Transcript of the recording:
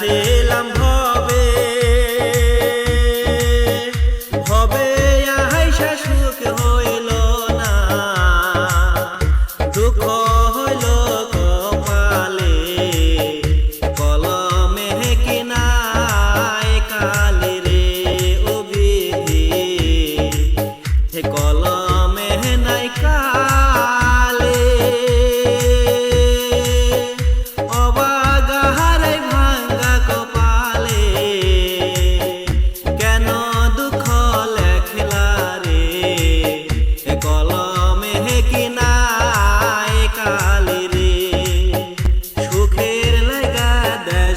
চাইছিলাম হবে হবে আহাই শাশুক হইল না দুঃখ হইল